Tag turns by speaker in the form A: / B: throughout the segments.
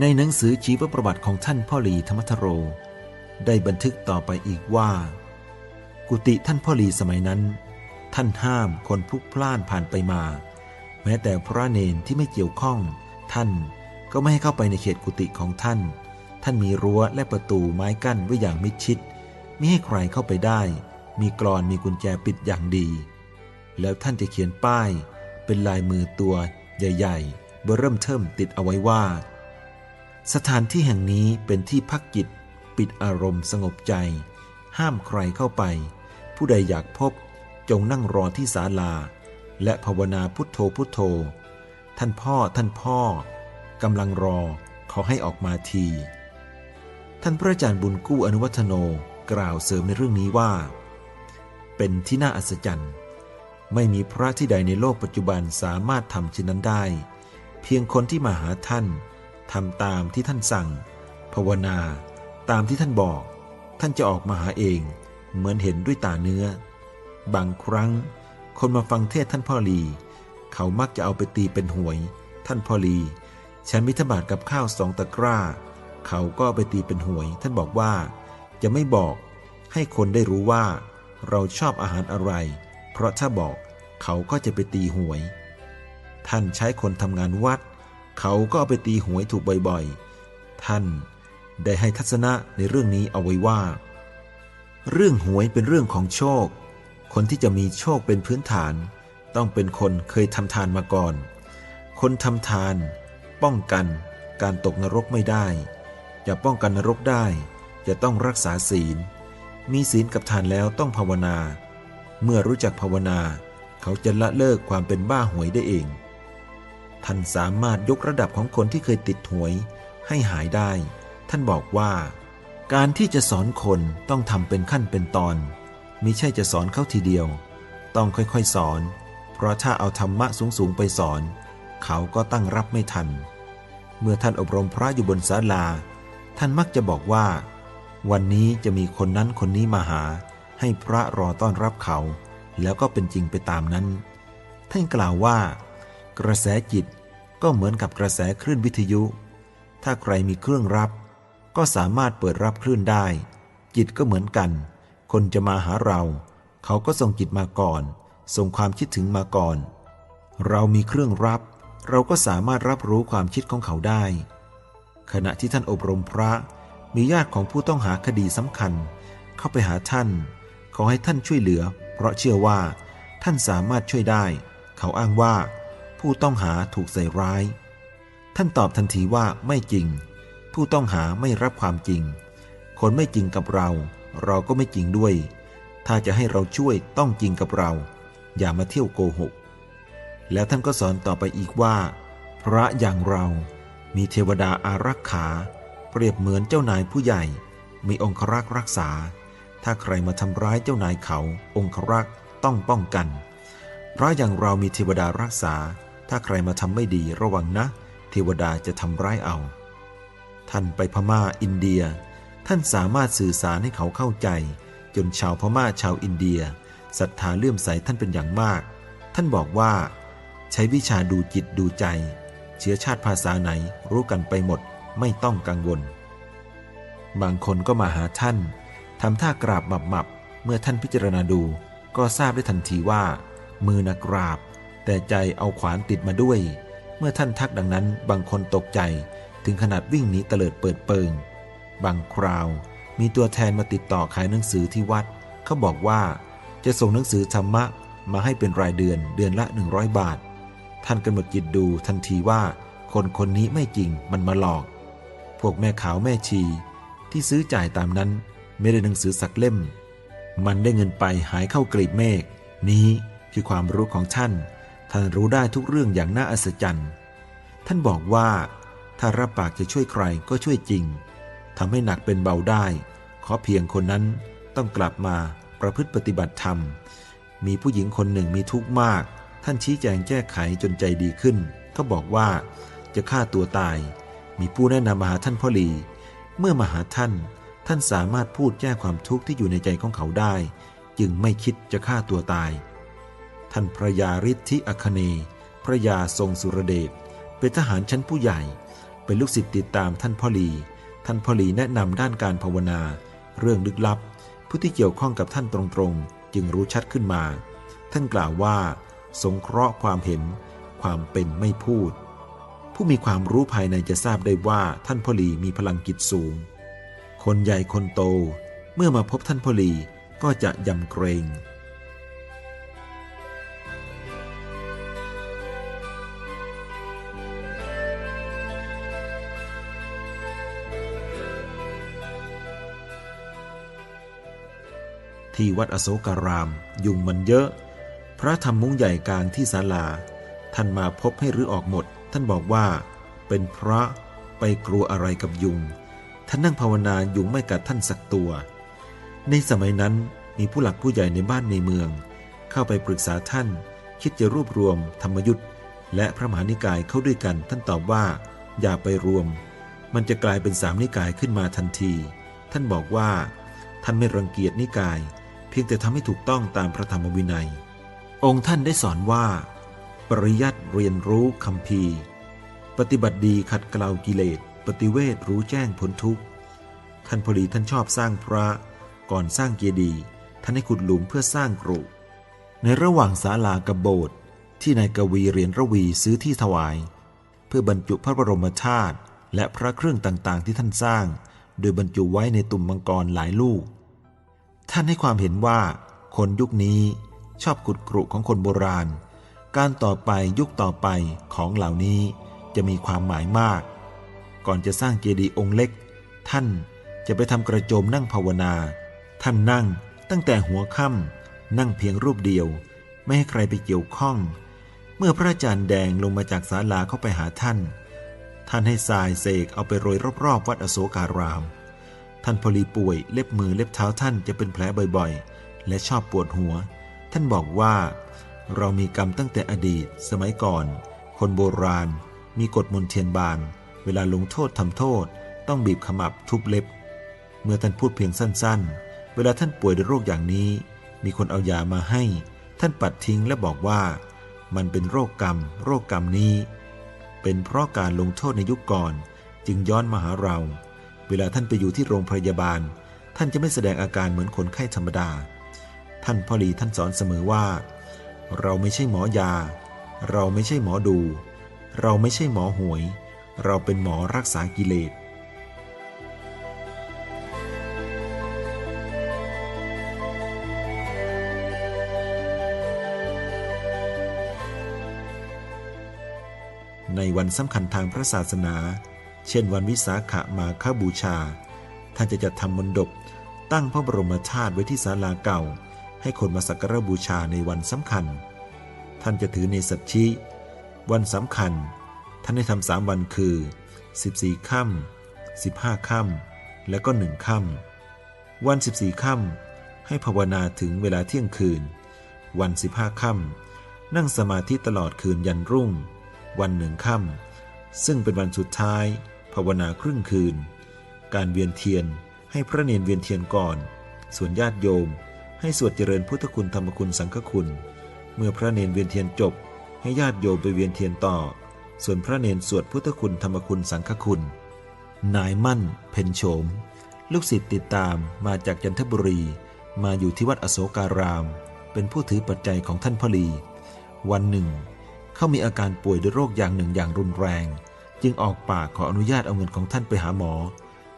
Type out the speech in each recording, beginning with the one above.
A: ในหนังสือชีวประวัติของท่านพ่อหลีธรรมทโร ได้บันทึกต่อไปอีกว่า กุฏิท่านพ่อหลีสมัยนั้น ท่านห้ามคนพลุกพล่านผ่านไปมา แม้แต่พระเนนที่ไม่เกี่ยวข้อง ท่านก็ไม่ให้เข้าไปในเขตกุฏิของท่าน ท่านมีรั้วและประตูไม้กั้นไว้อย่างมิดชิดไม่ให้ใครเข้าไปได้ มีกรอนมีกุญแจปิดอย่างดี แล้วท่านจะเขียนป้าย เป็นลายมือตัวใหญ่ ๆ เบอร์เริ่มเทิมติดเอาไว้ว่า สถานที่แห่งนี้เป็นที่พักจิต ปิดอารมณ์สงบใจ ห้ามใครเข้าไป ผู้ใดอยากพบจงนั่งรอที่ศาลา และภาวนาพุทโธพุทโธ ท่านพ่อท่านพ่อกำลังรอขอให้ออกมาที ท่านพระอาจารย์บุญกู้อนุวัฒโนกล่าวเสริมในเรื่องนี้ว่า เป็นที่น่าอัศจรรย์ ไม่มีพระที่ใดในโลกปัจจุบันสามารถทำเช่นนั้นได้ เพียงคนที่มาหาท่าน ทำตามที่ท่านสั่ง ภาวนา ตามที่ท่านบอก ท่านจะออกมาหาเอง เหมือนเห็นด้วยตาเนื้อ บางครั้ง คนมาฟังเทศท่านพ่อลี เขามักจะเอาไปตีเป็นหวย ท่านพ่อลี ฉันมิถบาทกับข้าวสองตะกร้า เขาก็ไปตีเป็นหวย ท่านบอกว่า จะไม่บอก ให้คนได้รู้ว่า เราชอบอาหารอะไร เพราะถ้าบอกเขาก็จะไปตีหวย ท่านใช้คนทำงานวัด เขาก็เอาไปตีหวยถูกบ่อยๆ ท่านได้ให้ทัศนะในเรื่องนี้เอาไว้ว่า เรื่องหวยเป็นเรื่องของโชค คนที่จะมีโชคเป็นพื้นฐาน ต้องเป็นคนเคยทำทานมาก่อน คนทำทาน ป้องกันการตกนรกไม่ได้ จะป้องกันนรกได้ จะต้องรักษาศีล มีศีลกับทานแล้วต้องภาวนา เมื่อรู้จักภาวนา เขาจะละเลิกความเป็นบ้าหวยได้เอง ท่านสามารถยกระดับของคนที่เคยติดหวยให้หายได้ ท่านบอกว่า การที่จะสอนคนต้องทำเป็นขั้นเป็นตอน มิใช่จะสอนเขาทีเดียว ต้องค่อยๆสอน เพราะถ้าเอาธรรมะสูงๆไปสอน เขาก็ตั้งรับไม่ทัน เมื่อท่านอบรมพระอยู่บนศาลา ท่านมักจะบอกว่า วันนี้จะมีคนนั้นคนนี้มาหา ให้พระรอต้อนรับเขา แล้วก็เป็นจริงไปตามนั้น ท่านกล่าวว่า กระแสจิต ก็เหมือนกับกระแสคลื่นวิทยุ ถ้าใครมีเครื่องรับ ก็สามารถเปิดรับคลื่นได้ จิตก็เหมือนกัน คนจะมาหาเรา เขาก็ส่งจิตมาก่อน ส่งความคิดถึงมาก่อน เรามีเครื่องรับ เราก็สามารถรับรู้ความคิดของเขาได้ ขณะที่ท่านอบรมพระ มีญาติของผู้ต้องหาคดีสำคัญ เข้าไปหาท่าน ขอให้ท่านช่วยเหลือ เพราะเชื่อว่า ท่านสามารถช่วยได้ เขาอ้างว่า ผู้ต้องหาถูกใส่ร้าย ท่านตอบทันทีว่าไม่จริง ผู้ต้องหาไม่รับความจริง คนไม่จริงกับเรา เราก็ไม่จริงด้วย ถ้าจะให้เราช่วยต้องจริงกับเรา อย่ามาเที่ยวโกหก แล้วท่านก็สอนต่อไปอีกว่า พระอย่างเรามีเทวดาอารักขา เปรียบเหมือนเจ้านายผู้ใหญ่ มีองครักษ์รักษา ถ้าใครมาทำร้ายเจ้านายเขา องครักษ์ต้องป้องกัน พระอย่างเรามีเทวดารักษา ถ้าใครมาทำไม่ดีระวังนะ เทวดาจะทำร้ายเอา ท่านไปพม่าอินเดีย ท่านสามารถสื่อสารให้เขาเข้าใจ จนชาวพม่าชาวอินเดียศรัทธาเลื่อมใสท่านเป็นอย่างมาก ท่านบอกว่า ใช้วิชาดูจิตดูใจ เชื้อชาติภาษาไหนรู้กันไปหมดไม่ต้องกังวล บางคนก็มาหาท่านทำท่ากราบหมับหมับเมื่อท่านพิจารณาดู ก็ทราบได้ทันทีว่า มือนักกราบ แต่ใจเอาขวานติดมาด้วย เมื่อท่านทักดังนั้นบางคนตกใจถึงขนาดวิ่งหนีเตลิดเปิดเปิง บางคราว มีตัวแทนมาติดต่อขายหนังสือที่วัด เขาบอกว่าจะส่งหนังสือธรรมะมาให้เป็นรายเดือนเดือนละ 100 บาท ท่านกำหนดจิตดูทันทีว่า คนคนนี้ไม่จริงมันมาหลอก พวกแม่ขาวแม่ชี ที่ซื้อจ่ายตามนั้นไม่ได้หนังสือสักเล่ม มันได้เงินไปหายเข้ากรีบเมฆนี้คือความรู้ของท่าน ท่านรู้ได้ทุกเรื่องอย่างน่าอัศจรรย์ ท่านบอกว่า ถ้ารับปากจะช่วยใครก็ช่วยจริงทำให้หนักเป็นเบาได้ ขอเพียงคนนั้นต้องกลับมาประพฤติปฏิบัติธรรม มีผู้หญิงคนหนึ่งมีทุกข์มาก ท่านชี้แจงแก้ไขจนใจดีขึ้น ก็บอกว่าจะฆ่าตัวตาย มีผู้แนะนำมาหาท่านพ่อหลี เมื่อมาหาท่าน ท่านสามารถพูดแก้ความทุกข์ที่อยู่ในใจของเขาได้ จึงไม่คิดจะฆ่าตัวตาย ท่านพระยาฤทธิอคเนย์พระยาทรงสุรเดชเป็นทหารชั้นผู้ใหญ่ เป็นลูกศิษย์ติดตามท่านพ่อหลี ท่านพ่อหลีแนะนำด้านการภาวนา เรื่องลึกลับ ผู้ที่เกี่ยวข้องกับท่านตรงๆ จึงรู้ชัดขึ้นมา ท่านกล่าวว่า สงเคราะห์ความเห็น ความเป็นไม่พูด ผู้มีความรู้ภายในจะทราบได้ว่าท่านพ่อหลีมีพลังกิจสูง คนใหญ่คนโต เมื่อมาพบท่านพ่อหลีก็จะยำเกรง ที่วัดอโศการาม ยุงมันเยอะ พระทำมุ้งใหญ่กลางที่ศาลา ท่านมาพบให้รื้อออกหมด ท่านบอกว่า เป็นพระไปกลัวอะไรกับยุง ท่านนั่งภาวนายุงไม่กัดท่านสักตัว ในสมัยนั้นมีผู้หลักผู้ใหญ่ในบ้านในเมือง เข้าไปปรึกษาท่าน คิดจะรวบรวม ธรรมยุทธ์และพระมหานิกายเข้าด้วยกัน ท่านตอบว่า อย่าไปรวม มันจะกลายเป็นสามนิกายขึ้นมาทันที ท่านบอกว่า ท่านไม่รังเกียจนิกาย พียงแต่ทำให้ถูกต้องตามพระธรรมวินัย องค์ท่านได้สอนว่า ปริยัติเรียนรู้คำพีปฏิบัติดีขัดเกลากิเลส ปฏิเวทรู้แจ้งพ้นทุกข์ ท่านพอลีท่านชอบสร้างพระก่อนสร้างเจดีย์ท่านให้ขุดหลุมเพื่อสร้างกรุในระหว่างศาลากับโบสถ์ที่นายกวีเหรียญระวีซื้อที่ถวาย เพื่อบรรจุพระบรมธาตุและพระเครื่องต่างๆที่ท่านสร้าง โดยบรรจุไว้ในตุ่มมังกรหลายลูก ท่านให้ความเห็นว่าคนยุคนี้ชอบขุดกรุของคนโบราณ การต่อไปยุคต่อไปของเหล่านี้จะมีความหมายมาก ก่อนจะสร้างเจดีย์องค์เล็ก ท่านจะไปทำกระโจมนั่งภาวนา ท่านนั่งตั้งแต่หัวค่ำนั่งเพียงรูปเดียว ไม่ให้ใครไปเกี่ยวข้อง เมื่อพระอาจารย์แดงลงมาจากศาลาเข้าไปหาท่าน ท่านให้ทรายเสกเอาไปโรยรอบๆวัดอโศการาม ท่านพอลีป่วยเล็บมือเล็บเท้าท่านจะเป็นแผลบ่อยๆ และชอบปวดหัว ท่านบอกว่า เรามีกรรมตั้งแต่อดีต สมัยก่อน คนโบราณ มีกฎมนเทียนบาน เวลาลงโทษทำโทษ ต้องบีบขมับทุบเล็บ เมื่อท่านพูดเพียงสั้นๆ เวลาท่านป่วยด้วยโรคอย่างนี้ มีคนเอายามาให้ ท่านปัดทิ้งและบอกว่า มันเป็นโรคกรรม โรคกรรมนี้ เป็นเพราะการลงโทษในยุคก่อน จึงย้อนมาหาเรา เวลาท่านไปอยู่ที่โรงพยาบาล ท่านจะไม่แสดงอาการเหมือนคนไข้ธรรมดา ท่านพ่อหลีท่านสอนเสมอว่า เราไม่ใช่หมอยา เราไม่ใช่หมอดู เราไม่ใช่หมอหวย เราเป็นหมอรักษากิเลสในวันสำคัญทางพระศาสนา เช่นวันวิสาขมาฆบูชา ท่านจะจัดทำมณฑปตั้งพระบรมธาตุไว้ที่ศาลาเก่า ให้คนมาสักการะบูชาในวันสำคัญ ท่านจะถือในสัจชิวันสำคัญ ท่านให้ทำสามวันคือ 14ค่ำ15ค่ำและก็หนึ่งค่ำวัน 14ค่ำให้ภาวนาถึงเวลาเที่ยงคืน วัน 15ค่ำนั่งสมาธิตลอดคืนยันรุ่ง วันหนึ่งค่ำซึ่งเป็นวันสุดท้าย ภาวนาครึ่งคืน การเวียนเทียนให้พระเนนเวียนเทียนก่อน ส่วนญาติโยม ให้สวดเจริญพุทธคุณธรรมคุณสังฆคุณ เมื่อพระเนนเวียนเทียนจบ ให้ญาติโยมไปเวียนเทียนต่อ ส่วนพระเนนสวดพุทธคุณธรรมคุณสังฆคุณ นายมั่น เพ็ญโฉม ลูกศิษย์ติดตามมาจากจันทบุรี มาอยู่ที่วัดอโศการาม เป็นผู้ถือปัจจัยของท่านพลี วันหนึ่ง เขามีอาการป่วยด้วยโรคอย่างหนึ่งอย่างรุนแรง จึงออกปากขออนุญาตเอาเงินของท่านไปหาหมอ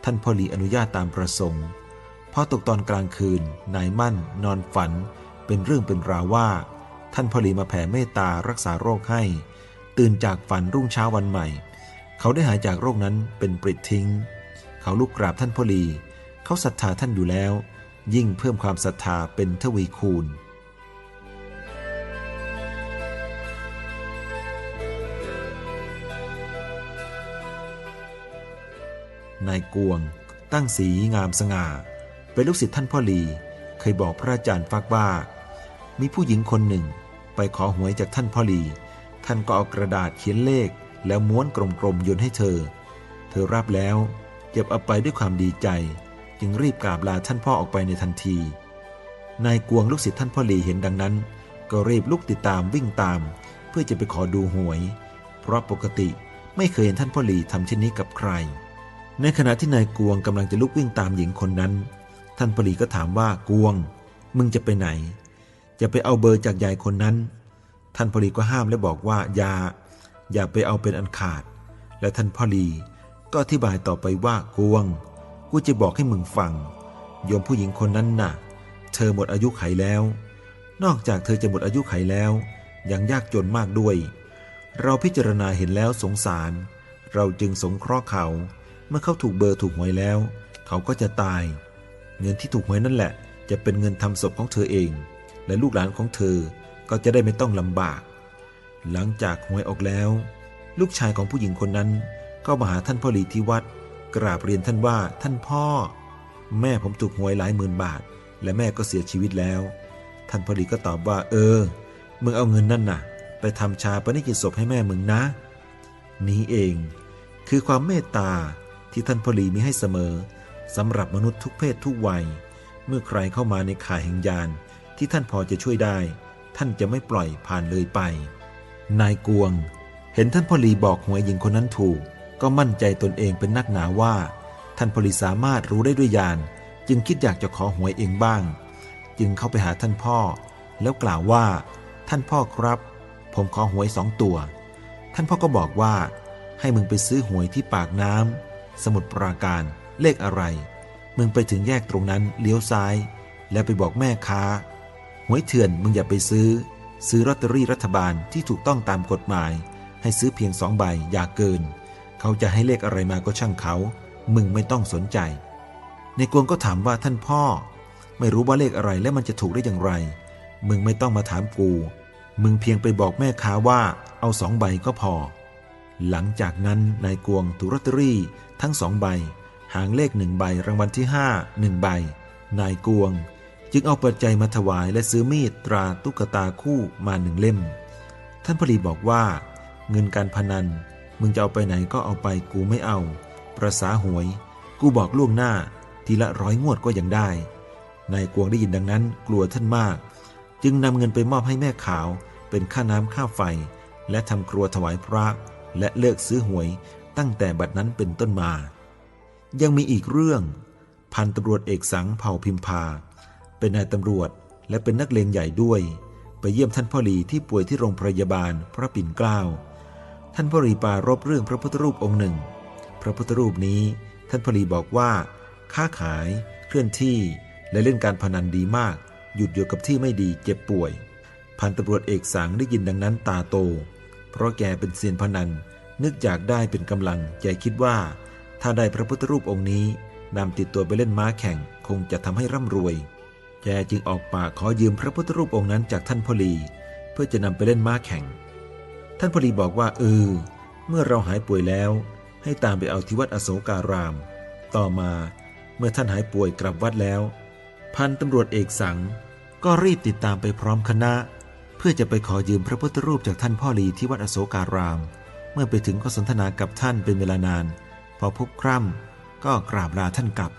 A: ท่านพ่อลีอนุญาตตามประสงค์พอตกตอนกลางคืน นายมั่น นอนฝัน เป็นเรื่องเป็นราวว่า ท่านพ่อลีมาแผ่เมตตารักษาโรคให้ ตื่นจากฝันรุ่งเช้าวันใหม่ เขาได้หายจากโรคนั้นเป็นปริดทิ้ง เขาลุกกราบท่านพ่อลี เขาศรัทธาท่านอยู่แล้ว ยิ่งเพิ่มความศรัทธาเป็นทวีคูณ นายกวง ตั้งสีงามสง่า เป็นลูกศิษย์ท่านพ่อลี เคยบอกพระอาจารย์ฟักว่า มีผู้หญิงคนหนึ่ง ไปขอหวยจากท่านพ่อลี ท่านก็เอากระดาษเขียนเลข แล้วม้วนกลมๆโยนให้เธอ เธอรับแล้วเก็บเอาไปด้วยความดีใจ จึงรีบกราบลาท่านพ่อออกไปในทันทีนายกวงลูกศิษย์ท่านพ่อลีเห็นดังนั้น ก็รีบลุกติดตามวิ่งตาม เพื่อจะไปขอดูหวย เพราะปกติไม่เคยเห็นท่านพ่อหลีทำเช่นนี้กับใคร ในขณะที่นายกวงกำลังจะลุกวิ่งตามหญิงคนนั้น ท่านพ่อหลีก็ถามว่ากวง มึงจะไปไหน จะไปเอาเบอร์จากยายคนนั้น ท่านพ่อหลีก็ห้ามและบอกว่าอย่าอย่าไปเอาเป็นอันขาด และท่านพ่อหลีก็อธิบายต่อไปว่ากวง กูจะบอกให้มึงฟัง โยมผู้หญิงคนนั้นน่ะ เธอหมดอายุไขแล้ว นอกจากเธอจะหมดอายุไขแล้วยังยากจนมากด้วย เราพิจารณาเห็นแล้วสงสาร เราจึงสงเคราะห์เขา เมื่อเขาถูกเบอร์ถูกหวยแล้ว เขาก็จะตาย เงินที่ถูกหวยนั่นแหละ จะเป็นเงินทำศพของเธอเอง และลูกหลานของเธอก็จะได้ไม่ต้องลำบาก หลังจากหวยออกแล้ว ลูกชายของผู้หญิงคนนั้นก็มาหาท่านพ่อหลีที่วัด กราบเรียนท่านว่าท่านพ่อ แม่ผมถูกหวยหลายหมื่นบาท และแม่ก็เสียชีวิตแล้ว ท่านพ่อหลีก็ตอบว่า เออมึงเอาเงินนั่นน่ะ ไปทำชาปนกิจศพให้แม่มึงนะ นี้เอง คือความเมตตา ที่ท่านพอลีมีให้เสมอสำหรับมนุษย์ทุกเพศทุกวัย เมื่อใครเข้ามาในข่ายแห่งยานที่ท่านพอจะช่วยได้ ท่านจะไม่ปล่อยผ่านเลยไป นายกวง เห็นท่านพอลีบอกหวยหญิงคนนั้นถูก ก็มั่นใจตนเองเป็นนักหนาว่า ท่านพอลีสามารถรู้ได้ด้วยญาณจึงคิดอยากจะขอหวยเองบ้าง จึงเข้าไปหาท่านพ่อ แล้วกล่าวว่า ท่านพ่อครับ ผมขอหวยสองตัว ท่านพ่อก็บอกว่า ให้มึงไปซื้อหวยที่ปากน้ำ สมุดปราการ เลขอะไร มึงไปถึงแยกตรงนั้นเลี้ยวซ้าย แล้วไปบอกแม่ค้า หวยเถื่อนมึงอย่าไปซื้อ ซื้อลอตเตอรี่รัฐบาลที่ถูกต้องตามกฎหมาย ให้ซื้อเพียงสองใบอย่าเกิน เขาจะให้เลขอะไรมาก็ช่างเขา มึงไม่ต้องสนใจ ในกวงก็ถามว่าท่านพ่อ ไม่รู้ว่าเลขอะไรและมันจะถูกได้อย่างไร มึงไม่ต้องมาถามกู มึงเพียงไปบอกแม่ค้าว่า เอาสองใบก็พอ หลังจากนั้นนายกวงถูกลอตเตอรี่ทั้งสองใบ หางเลขหนึ่งใบรางวัลที่ห้าหนึ่งใบ นายกวง จึงเอาปัจจัยมาถวายและซื้อมีดตราตุ๊กตาคู่มาหนึ่งเล่ม ท่านพลีบอกว่า เงินการพนัน มึงจะเอาไปไหนก็เอาไปกูไม่เอา ประสาหวย กูบอกล่วงหน้า ทีละร้อยงวดก็ยังได้ นายกวงได้ยินดังนั้นกลัวท่านมาก จึงนำเงินไปมอบให้แม่ขาวเป็นค่าน้ำค่าไฟ และทำครัวถวายพระ และเลิกซื้อหวยตั้งแต่บัดนั้นเป็นต้นมา ยังมีอีกเรื่อง พันตำรวจเอกสังเผ่าพิมพา เป็นนายตำรวจและเป็นนักเลงใหญ่ด้วย ไปเยี่ยมท่านพ่อหลีที่ป่วยที่โรงพยาบาลพระปิ่นเกล้า ท่านพ่อหลีปารบเรื่องพระพุทธรูปองค์หนึ่ง พระพุทธรูปนี้ท่านพ่อหลีบอกว่า ค้าขายเคลื่อนที่และเล่นการพนันดีมาก หยุดอยู่กับที่ไม่ดีเจ็บป่วย พันตำรวจเอกสังได้ยินดังนั้นตาโต เพราะแกเป็นเซียนพนัน นึกอยากได้เป็นกำลังใจคิดว่า ถ้าได้พระพุทธรูปองค์นี้นำติดตัวไปเล่นม้าแข่งคงจะทำให้ร่ำรวย แกจึงออกปากขอยืมพระพุทธรูปองค์นั้นจากท่านพอลี เพื่อจะนำไปเล่นม้าแข่ง ท่านพอลีบอกว่าเออ เมื่อเราหายป่วยแล้ว ให้ตามไปเอาที่วัดอโศการาม ต่อมาเมื่อท่านหายป่วยกลับวัดแล้ว พันตำรวจเอกสังก็รีบติดตามไปพร้อมคณะ เพื่อจะไปขอยืมพระพุทธรูปจากท่านพ่อลีที่วัดอโศการาม มื่อไปถึงก็สนทนากับท่านเป็นเวลานาน พอพบคร่ำก็กราบลาท่านกลับ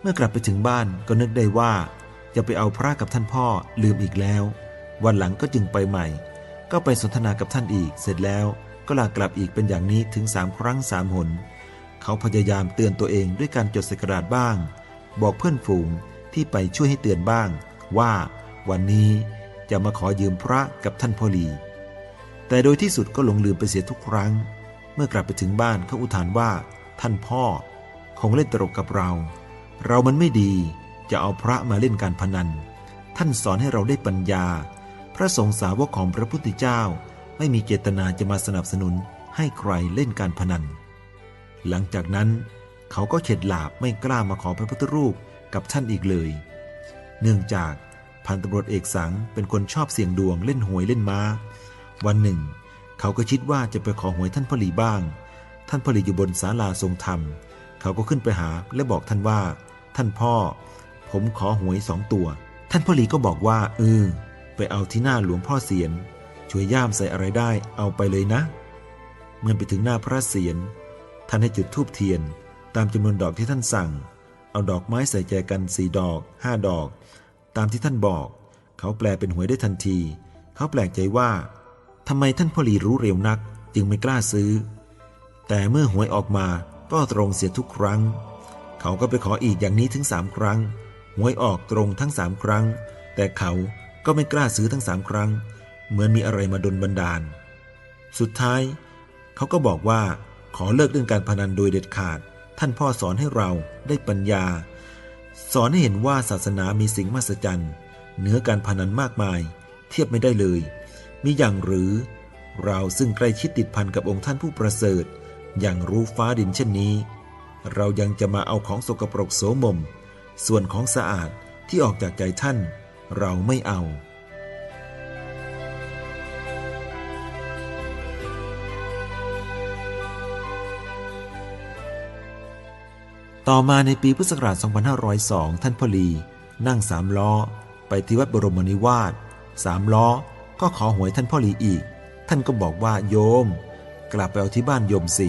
A: เมื่อกลับไปถึงบ้านก็นึกได้ว่า จะไปเอาพระกับท่านพ่อลืมอีกแล้ว วันหลังก็จึงไปใหม่ ก็ไปสนทนากับท่านอีก เสร็จแล้วก็ลากลับอีกเป็นอย่างนี้ถึงสามครั้งสามหน เขาพยายามเตือนตัวเองด้วยการจดสกระดาษบ้าง บอกเพื่อนฝูงที่ไปช่วยให้เตือนบ้าง ว่าวันนี้จะมาขอยืมพระกับท่านพ่อหลี แต่โดยที่สุดก็หลงลืมไปเสียทุกครั้ง เมื่อกลับไปถึงบ้านเขาอุทานว่า ท่านพ่อคงเล่นตลกกับเรา เรามันไม่ดีจะเอาพระมาเล่นการพนัน ท่านสอนให้เราได้ปัญญา พระสงฆ์สาวกของพระพุทธเจ้า ไม่มีเจตนาจะมาสนับสนุนให้ใครเล่นการพนัน หลังจากนั้น เขาก็เข็ดหลาบไม่กล้ามาขอพระพุทธรูปกับท่านอีกเลย เนื่องจากพันตำรวจเอกสังเป็นคนชอบเสี่ยงดวงเล่นหวยเล่นม้า วันหนึ่ง เขาก็คิดว่าจะไปขอหวยท่านพลีบ้าง ท่านพลีอยู่บนศาลาทรงธรรม เขาก็ขึ้นไปหาและบอกท่านว่า ท่านพ่อ ผมขอหวยสองตัว ท่านพลีก็บอกว่าเออไปเอาที่หน้าหลวงพ่อเสียน ช่วยย่ามใส่อะไรได้เอาไปเลยนะ เมื่อไปถึงหน้าพระเสียรท่านให้จุดธูปเทียน ตามจำนวนดอกที่ท่านสั่ง เอาดอกไม้ใส่ใจกันสี่ดอกห้าดอก ตามที่ท่านบอก เขาแปลเป็นหวยได้ทันที เขาแปลกใจว่า ทำไมท่านพ่อหลีรู้เร็วนักจึงไม่กล้าซื้อ แต่เมื่อหวยออกมาก็ตรงเสียทุกครั้ง เขาก็ไปขออีกอย่างนี้ถึงสามครั้ง หวยออกตรงทั้งสามครั้ง แต่เขาก็ไม่กล้าซื้อทั้งสามครั้ง เหมือนมีอะไรมาดนบันดาล สุดท้าย เขาก็บอกว่าขอเลิกเรื่องการพนันโดยเด็ดขาด ท่านพ่อสอนให้เราได้ปัญญา สอนให้เห็นว่าศาสนามีสิ่งมหัศจรรย์เหนือการพนันมากมาย เทียบไม่ได้เลย มีอย่างหรือ เราซึ่งใกล้ชิดติดพันกับองค์ท่านผู้ประเสริฐ อย่างรู้ฟ้าดินเช่นนี้ เรายังจะมาเอาของสกปรกโสมม ส่วนของสะอาดที่ออกจากใจท่าน เราไม่เอาต่อมาในปีพุทธศักราช 2502 ท่านพลี นั่งสามล้อ ไปที่วัดบรมนิวาสสามล้อ ก็ขอหวยท่านพ่อหลีอีก ท่านก็บอกว่าโยม กลับไปเอาที่บ้านโยมสิ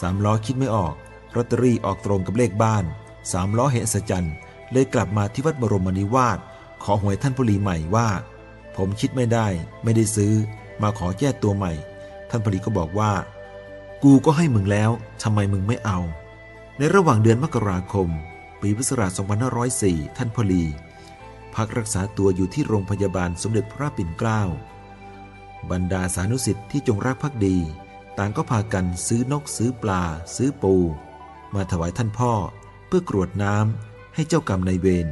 A: สามล้อคิดไม่ออกลอตเตอรี่ออกตรงกับเลขบ้านสามล้อเห็นอัศจรรย์เลยกลับมาที่วัดบรมนิวาสขอหวยท่านพ่อลีใหม่ว่า ผมคิดไม่ได้ ไม่ได้ซื้อ มาขอแก้ตัวใหม่ ท่านพอลีก็บอกว่า กูก็ให้มึงแล้วทำไมมึงไม่เอา ในระหว่างเดือนมกราคม ปีพุทธศักราช2504 ท่านพอลี พักรักษาตัวอยู่ที่โรงพยาบาลสมเด็จพระปิ่นเกล้า บรรดาสานุสิทธิ์ที่จงรักภักดี ต่างก็พากันซื้อนกซื้อปลา ซื้อปู มาถวายท่านพ่อเพื่อกรวดน้ำให้เจ้ากรรมนายเวร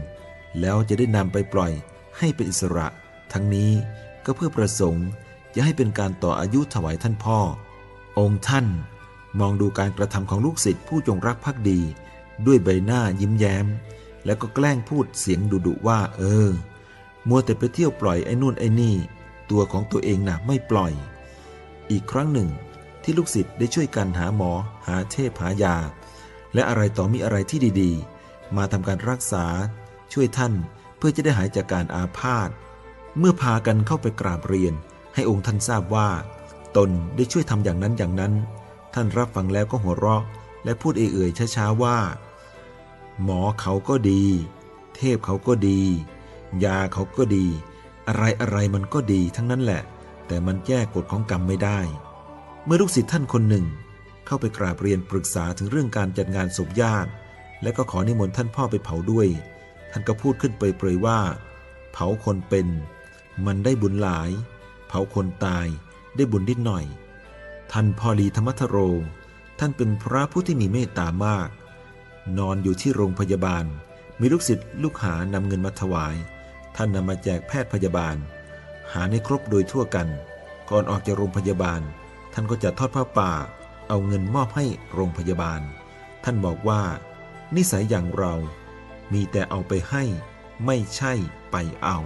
A: แล้วจะได้นำไปปล่อยให้เป็นอิสระ ทั้งนี้ก็เพื่อประสงค์จะให้เป็นการต่ออายุถวายท่านพ่อ องค์ท่านมองดูการกระทำของลูกศิษย์ผู้จงรักภักดี ด้วยใบหน้ายิ้มแย้ม แล้วก็แกล้งพูดเสียงดุๆว่า เออ มัวแต่ไปเที่ยวปล่อยไอ้นู่นไอ้นี่ ตัวของตัวเองน่ะไม่ปล่อย อีกครั้งหนึ่ง ที่ลูกศิษย์ได้ช่วยกันหาหมอ หาเทพหายา และอะไรต่อมีอะไรที่ดีๆ มาทำการรักษา ช่วยท่านเพื่อจะได้หายจากการอาพาธเมื่อพากันเข้าไปกราบเรียน ให้องค์ท่านทราบว่า ตนได้ช่วยทำอย่างนั้นอย่างนั้น ท่านรับฟังแล้วก็หัวเราะ และพูดเอื่อยๆช้าๆว่า หมอเขาก็ดี เทพเขาก็ดี ยาเขาก็ดี อะไรอะไรมันก็ดีทั้งนั้นแหละ แต่มันแก้กฎของกรรมไม่ได้ เมื่อลูกศิษย์ท่านคนหนึ่ง เข้าไปกราบเรียนปรึกษาถึงเรื่องการจัดงานศพญาติ และก็ขอนิมนต์ท่านพ่อไปเผาด้วย ท่านก็พูดขึ้นเปรยๆว่า เผาคนเป็น มันได้บุญหลาย เผาคนตายได้บุญนิดหน่อย ท่านพอลีธรรมทโร ท่านเป็นพระผู้ที่มีเมตตามาก นอนอยู่ที่โรงพยาบาล มีลูกศิษย์ลูกหานำเงินมาถวาย ท่านนำมาแจกแพทย์พยาบาล หาในครบโดยทั่วกัน ก่อนออกจากโรงพยาบาล ท่านก็จะทอดผ้าป่า เอาเงินมอบให้โรงพยาบาล ท่านบอกว่า นิสัยอย่างเรา มีแต่เอาไปให้ ไม่ใช่ไปเอา